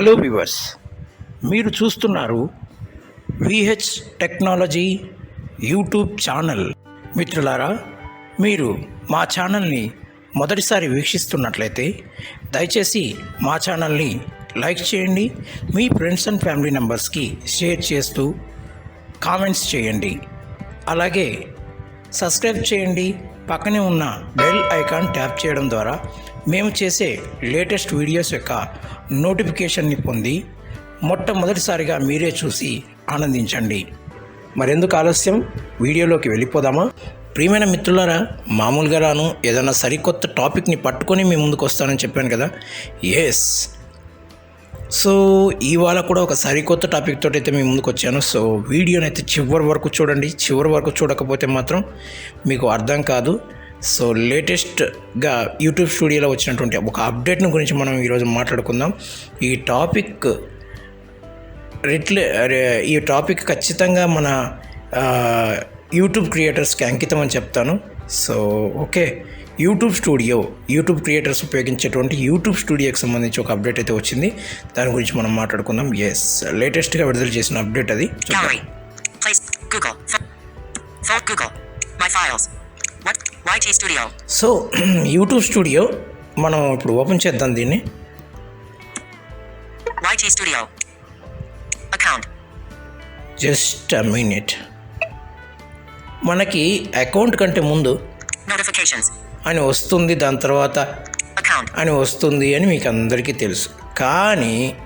Hello viewers మీరు చూస్తున్నారు VH technology YouTube channel మిత్రులారా మీరు మా ఛానల్ని మొదటిసారి వీక్షిస్తున్నట్లయితే దయచేసి మా ఛానల్ని లైక్ చేయండి మీ ఫ్రెండ్స్ అండ్ ఫ్యామిలీ మెంబర్స్కి షేర్ చేస్తూ కామెంట్స్ చేయండి. అలాగే సబ్స్క్రైబ్ చేయండి పక్కనే ఉన్న బెల్ ఐకాన్ ట్యాప్ చేయడం ద్వారా మేము చేసే లేటెస్ట్ వీడియోస్ యొక్క నోటిఫికేషన్ని పొంది మొట్టమొదటిసారిగా మీరే చూసి ఆనందించండి. మరెందుకు ఆలస్యం? వీడియోలోకి వెళ్ళిపోదామా? ప్రియమైన మిత్రులారా మామూలుగా రాను ఏదైనా సరికొత్త టాపిక్ని పట్టుకొని మీ ముందుకు వస్తానని చెప్పాను కదా? ఎస్ సో ఇవాళ కూడా ఒక సరికొత్త టాపిక్ తోటి అయితే మీ ముందుకు వచ్చాను. సో వీడియోని అయితే చివరి వరకు చూడండి. చివరి వరకు చూడకపోతే మాత్రం మీకు అర్థం కాదు. సో లేటెస్ట్గా యూట్యూబ్ స్టూడియోలో వచ్చినటువంటి ఒక అప్డేట్ను గురించి మనం ఈరోజు మాట్లాడుకుందాం. ఈ టాపిక్ రిట్లే ఈ టాపిక్ ఖచ్చితంగా మన యూట్యూబ్ క్రియేటర్స్కి అంకితం అని చెప్తాను. So okay YouTube studio YouTube creators ఉపయోగించేటువంటి YouTube స్టూడియోకి సంబంధించి ఒక అప్డేట్ అయితే వచ్చింది. దాని గురించి మనం మాట్లాడుకుందాం. ఎస్ లేటెస్ట్గా విడుదల చేసిన అప్డేట్ అది. చూద్దాం. సో యూట్యూబ్ స్టూడియో మనం ఇప్పుడు ఓపెన్ చేద్దాం దీన్ని. Studio account just minute. మనకి అకౌంట్ కంటే ముందు నోటిఫికేషన్ అని వస్తుంది దాని తర్వాత అని వస్తుంది అని మీకు అందరికీ తెలుసు. కానీ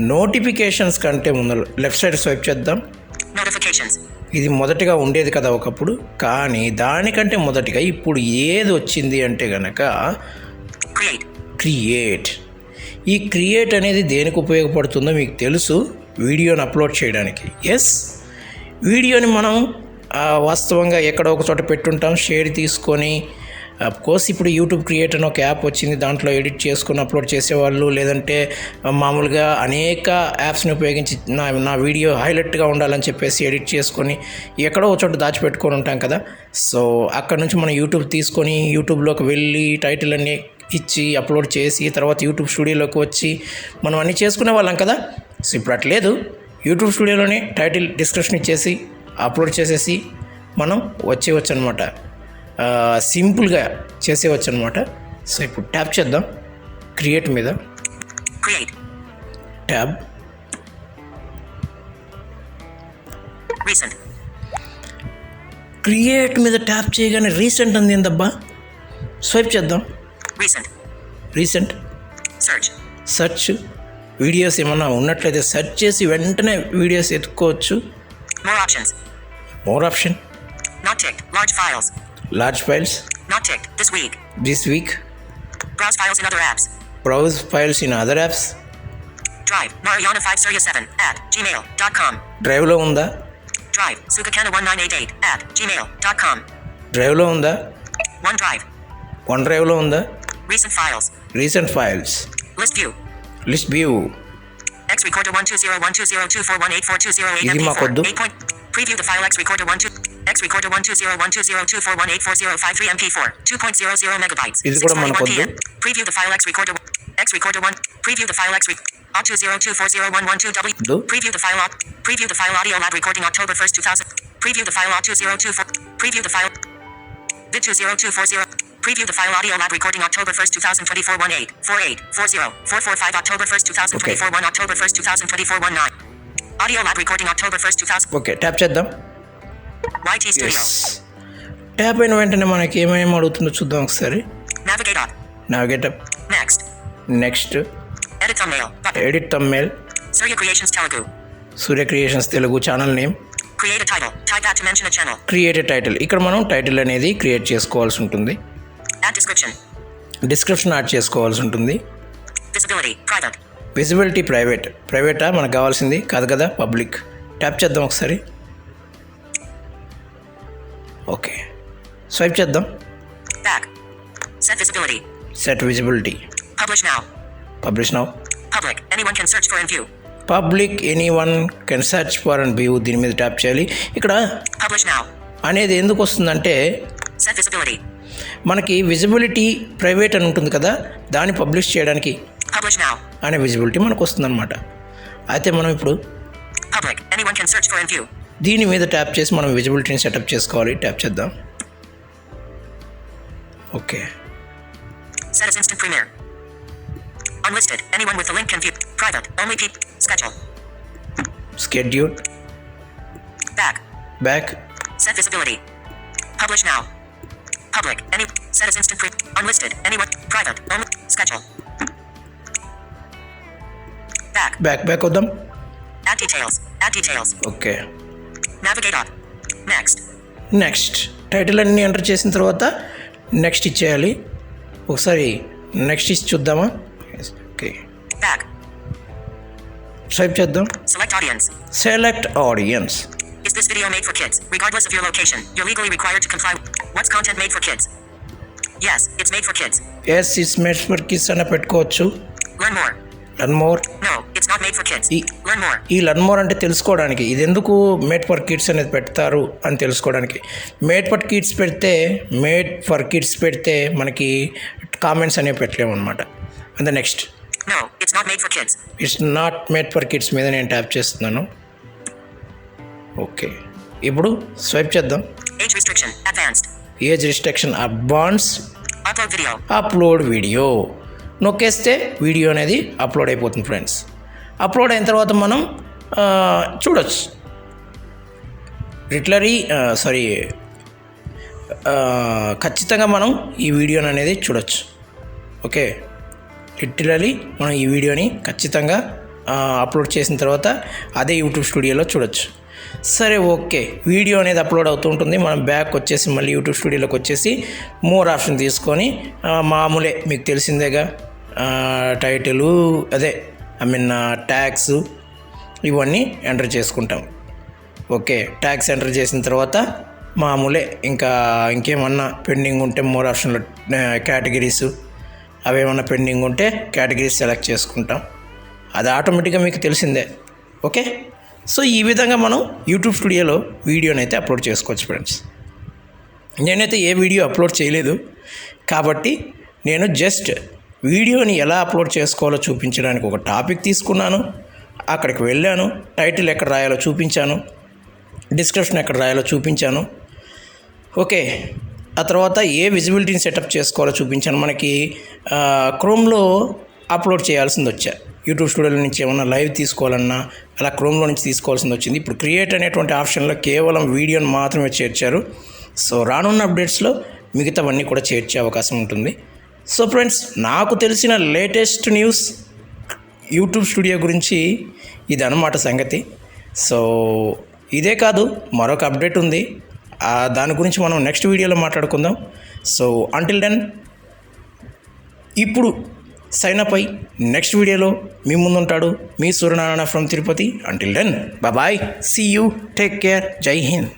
నోటిఫికేషన్స్ కంటే ముందు లెఫ్ట్ సైడ్ స్వైప్ చేద్దాం. నోటిఫికేషన్స్ ఇది మొదటిగా ఉండేది కదా ఒకప్పుడు. కానీ దానికంటే మొదటిగా ఇప్పుడు ఏది వచ్చింది అంటే గనక. క్రియేట్. ఈ క్రియేట్ అనేది దేనికి ఉపయోగపడుతుందో మీకు తెలుసు వీడియోని అప్లోడ్ చేయడానికి. ఎస్ వీడియోని మనం వాస్తవంగా ఎక్కడో ఒక చోట పెట్టుంటాం షేర్ తీసుకొని కోర్స్ ఇప్పుడు యూట్యూబ్ క్రియేట్ అని ఒక యాప్ వచ్చింది దాంట్లో ఎడిట్ చేసుకొని అప్లోడ్ చేసేవాళ్ళు లేదంటే మామూలుగా అనేక యాప్స్ని ఉపయోగించి నా నా వీడియో హైలైట్గా ఉండాలని చెప్పేసి ఎడిట్ చేసుకొని ఎక్కడో ఒక చోట దాచిపెట్టుకొని ఉంటాం కదా. సో అక్కడ నుంచి మనం యూట్యూబ్ తీసుకొని యూట్యూబ్లోకి వెళ్ళి టైటిల్ అన్ని ఇచ్చి అప్లోడ్ చేసి తర్వాత యూట్యూబ్ స్టూడియోలోకి వచ్చి మనం అన్నీ చేసుకునే వాళ్ళం కదా. సో ఇప్పుడు అట్లేదు యూట్యూబ్ స్టూడియోలోనే టైటిల్ డిస్క్రిప్షన్ ఇచ్చేసి అప్లోడ్ చేసేసి మనం వచ్చేయచ్చు అనమాట సింపుల్గా చేసేవచ్చు అనమాట సో ఇప్పుడు ట్యాప్ చేద్దాం క్రియేట్ మీద. ట్యాబ్. క్రియేట్ మీద ట్యాప్ చేయగానే రీసెంట్ అంది ఏందబ్బా స్వైప్ చేద్దాం Recent. Recent Search. Search videos ఏమన్నా ఉన్నట్లయితే సెర్చ్ చేసి వెంటనే videos ఎత్తుకోవచ్చు. More option Not ticked. Large files. Large files Not ticked. This week. This week Browse files in other apps. browse files in other apps Drive. Mariana 5 Surya 7 at gmail.com. డ్రైవ్లో ఉందా Drive. Sukakana 1988 at gmail.com. డ్రైవ్లో ఉందా OneDrive. One డ్రైవ్లో ఉందా Recent files. Recent files List view. List view X recorder 120120241842088 ఇది మాకొద్దు. 8 point. Preview the file X recorder 12 X recorder 120120241842053 MP4 2.00 megabytes. ఇది కూడా 6:21 మనకొద్దు. PM. Preview the file X recorder X recorder 1 Preview the file X rec 202401112W Do. Preview the file au- Preview the file audio lab recording October 1st 2000 Preview the file au- 2024 Preview the file Vid 20240 Preview the file audio lab recording October 1st 2024 18 48 40 445 October 1st 2024 1 October 1st 2024 19 Audio lab recording October 1st 2000 okay tap చేద్దాం YT Studio yes tap అయిన వెంటనే మనకి ఏమేమి అడుగుతుందో చూద్దాం ఒకసారి. Navigate Next. Next Edit thumbnail. Button. Edit thumbnail Surya Creations Telugu. Surya creations Telugu channel name created title ఇక్కడ మనం టైటిల్ అనేది క్రియేట్ చేసుకోవాల్సి ఉంటుంది. డిస్క్రిప్షన్ యాడ్ చేసుకోవాల్సి ఉంటుంది. Visibility. Private. విజిబిలిటీ ప్రైవేట్ ప్రైవేటా మనకు కావాల్సింది. కాదు కదా? పబ్లిక్ ట్యాప్ చేద్దాం ఒకసారి. ఓకే. స్వైప్ చేద్దాం. Back. Set visibility. Set visibility Publish now. Publish now Public. Anyone can search for and view. Public anyone can search for and view దీని మీద ట్యాప్ చేయాలి. ఇక్కడ Publish now. అనేది ఎందుకు వస్తుందంటే Set visibility. మనకి విజిబిలిటీ ప్రైవేట్ అని ఉంటుంది కదా దాన్ని పబ్లిష్ చేయడానికి. అనే విజిబిలిటీ మనకు వస్తుందన్నమాట. అయితే మనం ఇప్పుడు Public. Anyone can search for and view. దీని మీద ట్యాప్ చేసి మనం విజిబిలిటీని సెటప్ చేసుకోవాలి ట్యాప్ చేద్దాం okay Set as instant premiere. Unlisted. Anyone with the link can view. Private. Only people. Schedule. Schedule Back. Back Set visibility. Publish now. Public. Any. Set as instant pre. Unlisted. Anyone. Private. Only. Schedule. Back. Back back వద్దాం Add details. Add details. Okay Navigate up. Next. Next title అన్ని enter చేసిన తర్వాత next ఇచ్చేయాలి ఒకసారి next ఇచ్చి చూద్దామా okay. Swipe చేద్దాం Select audience. Select audience Is this video made for kids? Regardless of your location, you're legally required to comply. What's content made for kids? Yes, it's made for kids. Yes is made for kids అని పెట్టుకోవచ్చు Learn more. Learn more more. ఈ learn more అంటే తెలుసుకోవడానికి. ఇది ఎందుకు made for kids అనేది పెడతారు అని తెలుసుకోవడానికి. మేడ్ ఫర్ కిడ్స్ పెడితే మేడ్ ఫర్ కిడ్స్ పెడితే మనకి కామెంట్స్ అనేవి పెట్టలేము అనమాట and next for kids. It's not made for kids మీద నేను ట్యాప్ చేస్తున్నాను. ఓకే ఇప్పుడు స్వైప్ చేద్దాం. Age restriction advance. Upload video నొక్కేస్తే video అనేది అప్లోడ్ అయిపోతుంది ఫ్రెండ్స్. అప్లోడ్ అయిన తర్వాత మనం చూడొచ్చు. రిట్లరీ సారీ ఖచ్చితంగా మనం ఈ వీడియోని అనేది చూడొచ్చు. ఓకే? లిటరలీ మనం ఈ వీడియోని ఖచ్చితంగా అప్లోడ్ చేసిన తర్వాత అదే యూట్యూబ్ స్టూడియోలో చూడొచ్చు. సరే ఓకే. వీడియో అనేది అప్లోడ్ అవుతుంటుంది మనం బ్యాక్ వచ్చేసి మళ్ళీ యూట్యూబ్ స్టూడియోలోకి వచ్చేసి మోర్ ఆప్షన్ తీసుకొని మామూలే మీకు తెలిసిందేగా టైటిలు అదే ఐ మీన్ ట్యాక్స్ ఇవన్నీ ఎంటర్ చేసుకుంటాం. ఓకే ట్యాక్స్ ఎంటర్ చేసిన తర్వాత మామూలే ఇంకా ఇంకేమన్నా పెండింగ్ ఉంటే మోర్ ఆప్షన్లో కేటగిరీస్ అవేమన్నా పెండింగ్ ఉంటే కేటగిరీస్ సెలెక్ట్ చేసుకుంటాం. అది ఆటోమేటిక్గా మీకు తెలిసిందే. ఓకే? సో ఈ విధంగా మనం యూట్యూబ్ స్టూడియోలో వీడియోని అయితే అప్లోడ్ చేసుకోవచ్చు ఫ్రెండ్స్ నేనైతే ఏ వీడియో అప్లోడ్ చేయలేదు కాబట్టి నేను జస్ట్ వీడియోని ఎలా అప్లోడ్ చేసుకోవాలో చూపించడానికి ఒక టాపిక్ తీసుకున్నాను అక్కడికి వెళ్ళాను టైటిల్ ఎక్కడ రాయాలో చూపించాను డిస్క్రిప్షన్ ఎక్కడ రాయాలో చూపించాను. ఓకే ఆ తర్వాత ఏ విజిబిలిటీని సెటప్ చేసుకోవాలో చూపించాను. మనకి క్రోమ్లో అప్లోడ్ చేయాల్సింది వచ్చా యూట్యూబ్ స్టూడియోలో నుంచి ఏమన్నా లైవ్ తీసుకోవాలన్నా అలా క్రోమ్లో నుంచి తీసుకోవాల్సింది వచ్చింది. ఇప్పుడు క్రియేట్ అనేటువంటి ఆప్షన్లో కేవలం వీడియోని మాత్రమే చేర్చారు. సో రానున్న అప్డేట్స్లో మిగతావన్నీ కూడా చేర్చే అవకాశం ఉంటుంది. సో ఫ్రెండ్స్ నాకు తెలిసిన లేటెస్ట్ న్యూస్ యూట్యూబ్ స్టూడియో గురించి ఇది అనమాట సంగతి. సో ఇదే కాదు మరొక అప్డేట్ ఉంది. దాని గురించి మనం నెక్స్ట్ వీడియోలో మాట్లాడుకుందాం. సో అంటిల్ దెన్ ఇప్పుడు సైన్ అప్ అయి నెక్స్ట్ వీడియోలో మీ ముందుంటాడు మీ Suryanarayana from Tirupati until then bye see you take care Jai Hind